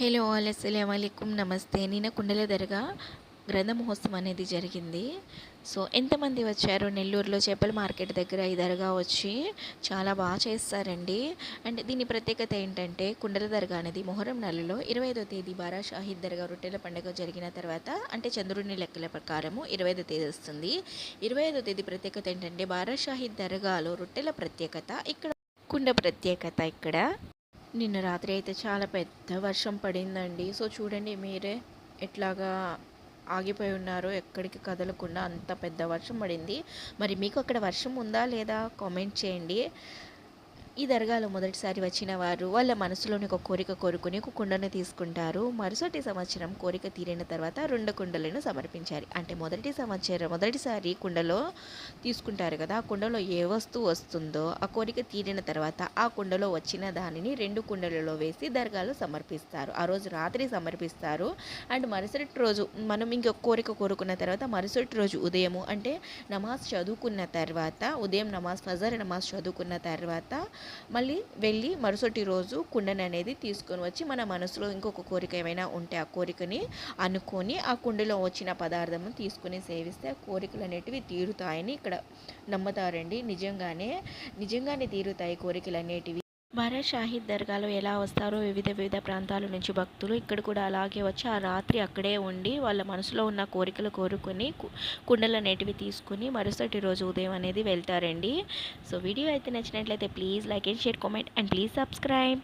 Hello all అస్సలం అయికుం నమస్తే. నిన్న కుండల దర్గా గ్రంథ మహోత్సవం అనేది జరిగింది. సో ఎంతమంది వచ్చారు? నెల్లూరులో చేపల మార్కెట్ దగ్గర ఈ దర్గా వచ్చి చాలా బాగా చేస్తారండి. అండ్ దీని ప్రత్యేకత ఏంటంటే కుండల దర్గా అనేది మొహరం నెలలో ఇరవై ఐదో తేదీ బారా షాహిద్ దర్గా రొట్టెల పండుగ జరిగిన తర్వాత అంటే చంద్రుని లెక్కల ప్రకారము ఇరవై ఐదో తేదీ వస్తుంది. ఇరవై ఐదో తేదీ ప్రత్యేకత ఏంటంటే బారా షాహిద్ దర్గాలో రొట్టెల ప్రత్యేకత ఇక్కడ కుండ ప్రత్యేకత ఇక్కడ. నిన్న రాత్రి అయితే చాలా పెద్ద వర్షం పడిందండి. సో చూడండి మీరే ఎట్లాగా ఆగిపోయి ఉన్నారు ఎక్కడికి కదలకుండా అంత పెద్ద వర్షం పడింది. మరి మీకు అక్కడ వర్షం ఉందా లేదా కామెంట్ చేయండి. ఈ దర్గాలో మొదటిసారి వచ్చిన వారు వాళ్ళ మనసులోని ఒక కోరిక కోరుకుని ఒక కుండను తీసుకుంటారు. మరుసటి సంవత్సరం కోరిక తీరిన తర్వాత రెండు కుండలను సమర్పించారు అంటే మొదటి సంవత్సరం మొదటిసారి కుండలో తీసుకుంటారు కదా ఆ కుండలో ఏ వస్తువు వస్తుందో ఆ కోరిక తీరిన తర్వాత ఆ కుండలో వచ్చిన దానిని రెండు కుండలలో వేసి దర్గాలో సమర్పిస్తారు. ఆ రోజు రాత్రి సమర్పిస్తారు. అండ్ మరుసటి రోజు మనం ఇంకొక కోరిక కోరుకున్న తర్వాత మరుసటి రోజు ఉదయము అంటే నమాజ్ చదువుకున్న తర్వాత ఉదయం నమాజ్ ఫజర్ నమాజ్ చదువుకున్న తర్వాత మళ్ళీ వెళ్ళి మరుసటి రోజు కుండని అనేది తీసుకొని వచ్చి మన మనసులో ఇంకొక కోరిక ఏమైనా ఉంటే ఆ కోరికని అనుకొని ఆ కుండలో వచ్చిన పదార్థం తీసుకుని సేవిస్తే ఆ కోరికలు అనేటివి తీరుతాయని ఇక్కడ నమ్ముతారండి. నిజంగానే నిజంగానే తీరుతాయి కోరికలు అనేటివి. బారా షాహిద్ దర్గాలో ఎలా వస్తారో వివిధ వివిధ ప్రాంతాల నుంచి భక్తులు ఇక్కడ కూడా అలాగే వచ్చి ఆ రాత్రి అక్కడే ఉండి వాళ్ళ మనసులో ఉన్న కోరికలు కోరుకొని కుండలు అనేటివి తీసుకుని మరుసటి రోజు ఉదయం అనేది వెళ్తారండి. సో వీడియో అయితే నచ్చినట్లయితే please like and share comment and please subscribe.